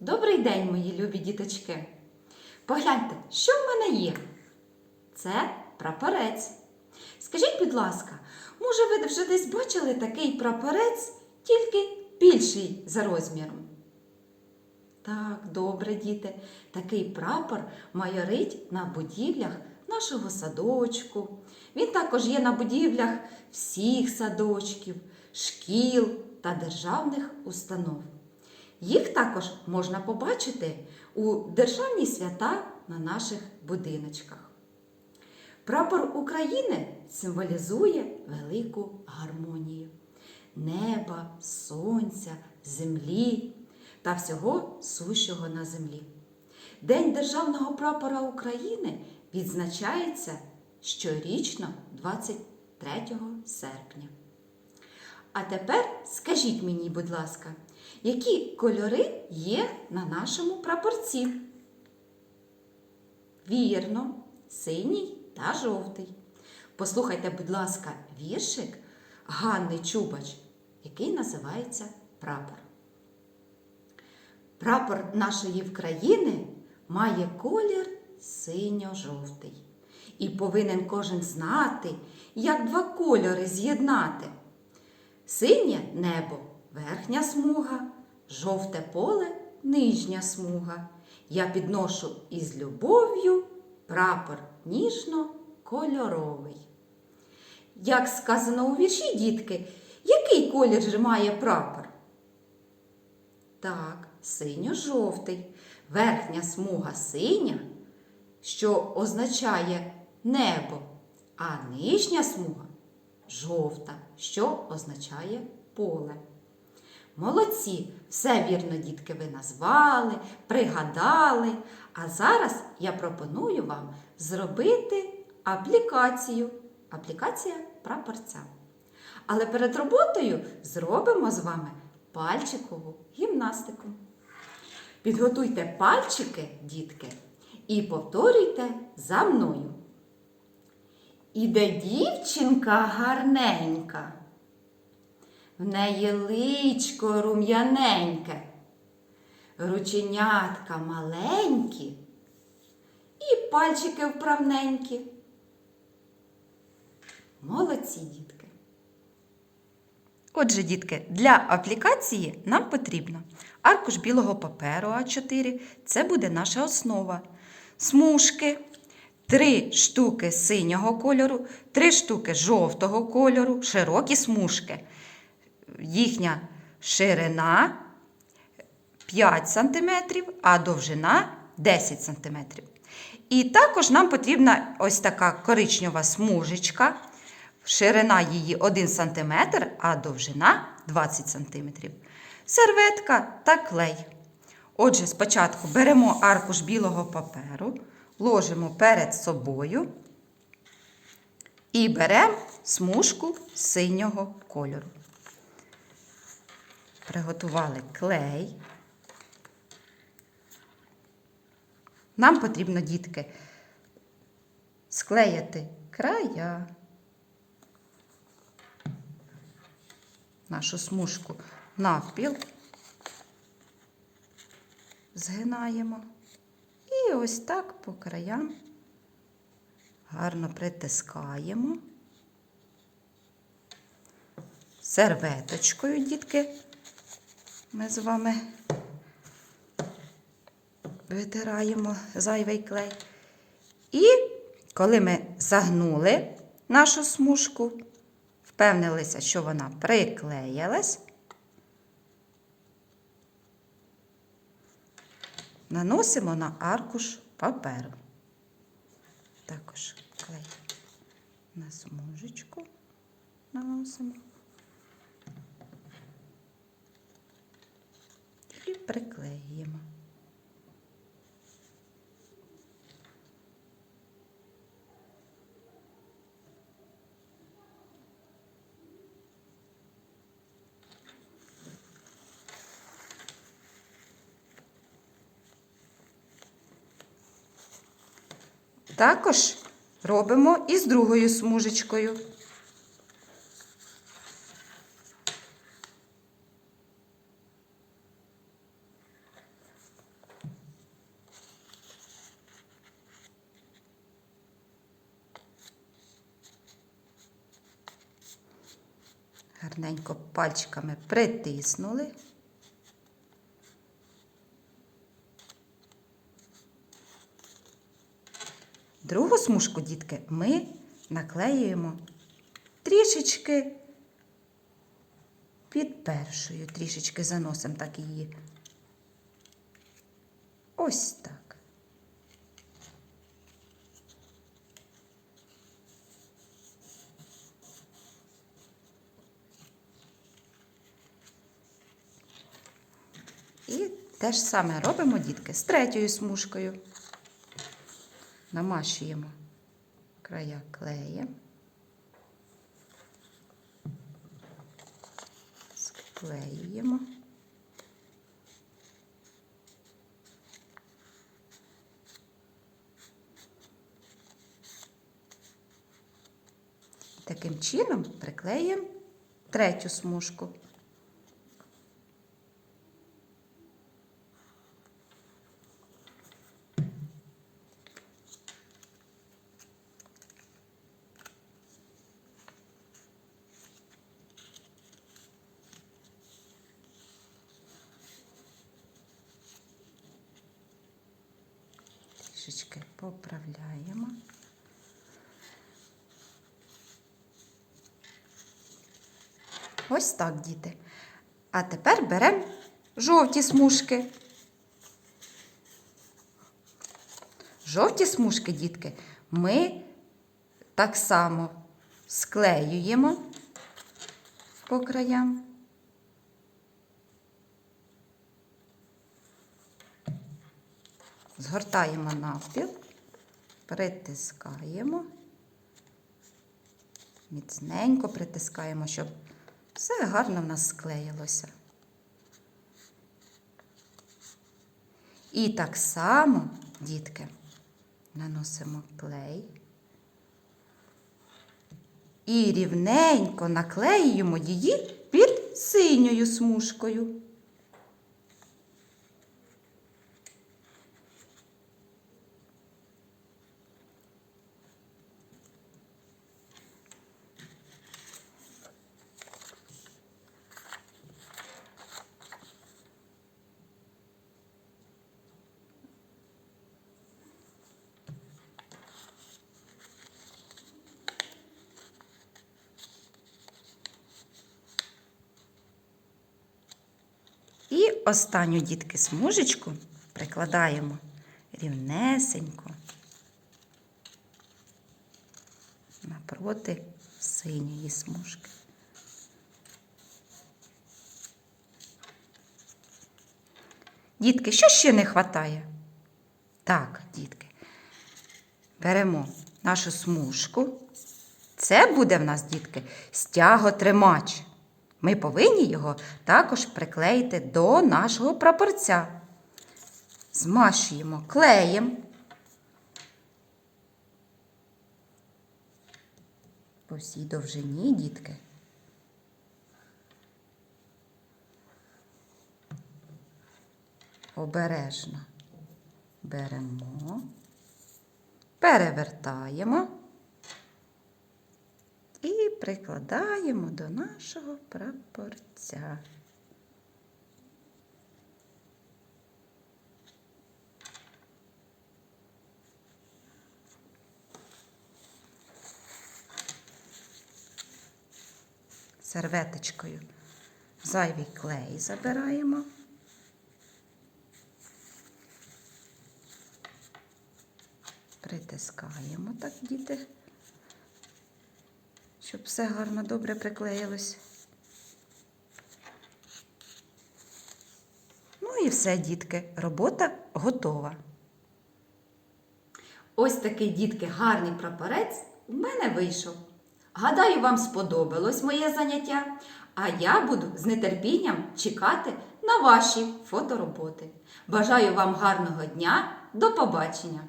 Добрий день, мої любі діточки. Погляньте, що в мене є? Це прапорець. Скажіть, будь ласка, може ви вже десь бачили такий прапорець, тільки більший за розміром? Так, добре, діти. Такий прапор майорить на будівлях нашого садочку. Він також є на будівлях всіх садочків, шкіл та державних установ. Їх також можна побачити у державні свята на наших будиночках. Прапор України символізує велику гармонію неба, сонця, землі та всього сущого на землі. День Державного прапора України відзначається щорічно 23 серпня. А тепер скажіть мені, будь ласка, які кольори є на нашому прапорці? Вірно, синій та жовтий. Послухайте, будь ласка, віршик Ганни Чубач, який називається Прапор. Прапор нашої країни має колір синьо-жовтий. І повинен кожен знати, як два кольори з'єднати. Синє небо верхня смуга, жовте поле нижня смуга. Я підношу із любов'ю прапор ніжно-кольоровий. Як сказано у вірші, дітки, який колір же має прапор? Так, синьо-жовтий. Верхня смуга синя, що означає небо, а нижня смуга жовта, що означає поле. Молодці, все вірно, дітки, ви назвали, пригадали. А зараз я пропоную вам зробити аплікацію. Аплікація прапорця. Але перед роботою зробимо з вами пальчикову гімнастику. Підготуйте пальчики, дітки, і повторюйте за мною. Іде дівчинка гарненька. В неї личко рум'яненьке, рученятка маленькі і пальчики вправненькі. Молодці, дітки. Отже, дітки, для аплікації нам потрібно аркуш білого паперу А4, це буде наша основа. Смужки, три штуки синього кольору, три штуки жовтого кольору, широкі смужки. Їхня ширина 5 см, а довжина 10 см. І також нам потрібна ось така коричнева смужечка. Ширина її 1 см, а довжина 20 см. Серветка та клей. Отже, спочатку беремо аркуш білого паперу, ложимо перед собою і беремо смужку синього кольору. Приготували клей. Нам потрібно, дітки, склеїти края. нашу смужку навпіл, згинаємо і ось так по краям гарно притискаємо. Серветочкою, дітки, ми з вами витираємо зайвий клей. І коли ми загнули нашу смужку, впевнилися, що вона приклеїлась, наносимо на аркуш паперу. Також клей на смужечку наносимо і приклеїмо. Також робимо і з другою смужечкою. Гарненько пальчиками притиснули. Другу смужку, дітки, ми наклеюємо трішечки під першою, трішечки заносимо так її. Ось так. І те ж саме робимо, дітки, з третьою смужкою. Намащуємо края клеєм. Склеюємо. Таким чином приклеїмо третю смужку. Трішечки поправляємо. Ось так, діти. А тепер беремо жовті смужки. Жовті смужки, дітки, ми так само склеюємо по краям. Згортаємо навпіл, притискаємо, міцненько притискаємо, щоб все гарно в нас склеїлося. І так само, дітки, наносимо клей. І рівненько наклеюємо її під синьою смужкою. І останню дітки смужечку прикладаємо рівнесенько напроти синьої смужки. Дітки, що ще не вистачає? Так, дітки, беремо нашу смужку. Це буде в нас, дітки, стяготримач. Ми повинні його також приклеїти до нашого прапорця. Змащуємо клеєм. По всій довжині, дітки. Обережно беремо, перевертаємо прикладаємо до нашого прапорця. Серветочкою зайвий клей забираємо. Притискаємо так, діти щоб все гарно добре приклеїлось. Ну і все, дітки, робота готова. Ось такий, дітки, гарний прапорець у мене вийшов. Гадаю, вам сподобалось моє заняття, а я буду з нетерпінням чекати на ваші фотороботи. Бажаю вам гарного дня, до побачення!